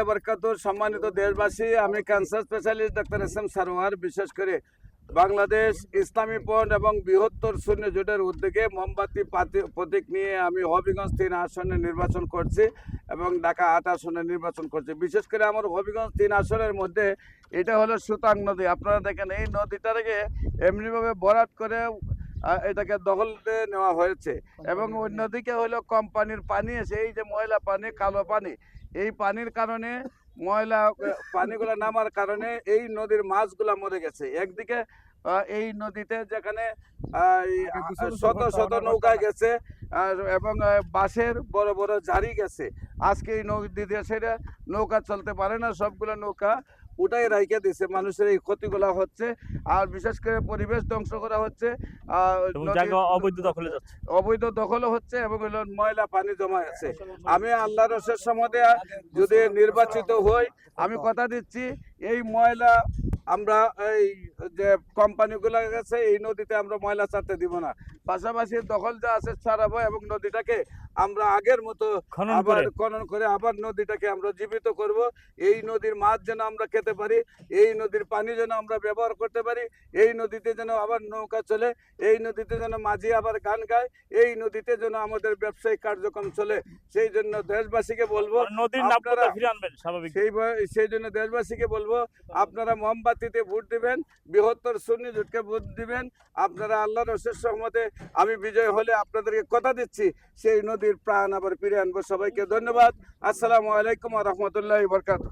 রহমতুল্লাহ বরকাত সম্মানিত দেশবাসী, আমি cancer specialist doctor S M Sarwar. বিশেষ করে বাংলাদেশ ইসলামী পয়েন্ট এবং বৃহত্তর শূন্য জোটের উদ্যোগে মোমবাতি প্রতীক নিয়ে আমি হবিগঞ্জ তিন আসনে নির্বাচন করছি এবং ঢাকা আট আসনে নির্বাচন করছি। বিশেষ করে আমার হবিগঞ্জ তিন আসনের মধ্যে এটা হলো সুতাং নদী। আপনারা দেখেন এই নদীটাকে এমনিভাবে বরাদ করে এটাকে দখলতে নেওয়া হয়েছে। এবং অন্যদিকে হলো কোম্পানির পানি এসে এই যে ময়লা পানি কালো পানি এই পানির কারণে ময়লা পানিগুলো নামার কারণে এই নদীর মাছগুলা মরে গেছে। একদিকে এই নদীতে যেখানে শত শত নৌকা গেছে এবং বাঁশের বড় বড় জারি গেছে। আজকে এই নদীতে সেটা নৌকা চলতে পারে না সবগুলো নৌকা উঠাই রাইখে দিছে মানুষের এই ক্ষতিগুলো হচ্ছে। আর বিশেষ করে পরিবেশ ধ্বংস করা হচ্ছে অবৈধ দখলে যাচ্ছে। অবৈধ দখলও হচ্ছে এবং হলো ময়লা পানি জমা আছে। আমি আল্লাহ রসের সম্বন্ধে যদি নির্বাচিত হই আমি কথা দিচ্ছি এই ময়লা আমরা এই যে কোম্পানিগুলো গেছে এই নদীতে আমরা ময়লা ছাড়তে দিব না। পাশাপাশি দখল যা আছে ছাড়াবো এবং নদীটাকে আমরা আগের মতো খনন আবার করে। খনন করে আবার নদীটাকে আমরা জীবিত করব। এই নদীর মাছ যেন আমরা খেতে পারি এই নদীর পানি যেন আমরা ব্যবহার করতে পারি এই নদীতে যেন আবার নৌকা চলে এই নদীতে যেন মাঝি আবার গান গায় এই নদীতে যেন আমাদের ব্যবসায়িক কার্যক্রম চলে। সেই জন্য দেশবাসীকে বলব নদীর আপনারা- সেই সেই জন্য দেশবাসীকে বলব আপনারা মোমবাতিতে ভোট দিবেন বৃহত্তর সুন্নি জোটকে ভোট দিবেন। আপনারা আল্লাহ রসের সহমতে আমি বিজয় হলে আপনাদেরকে কথা দিচ্ছি। সেই নদীর প্রাণ আবার ফিরে আনব সবাইকে। ধন্যবাদ। আসসালামু আলাইকুম রহমতুল্লাহ বরকাত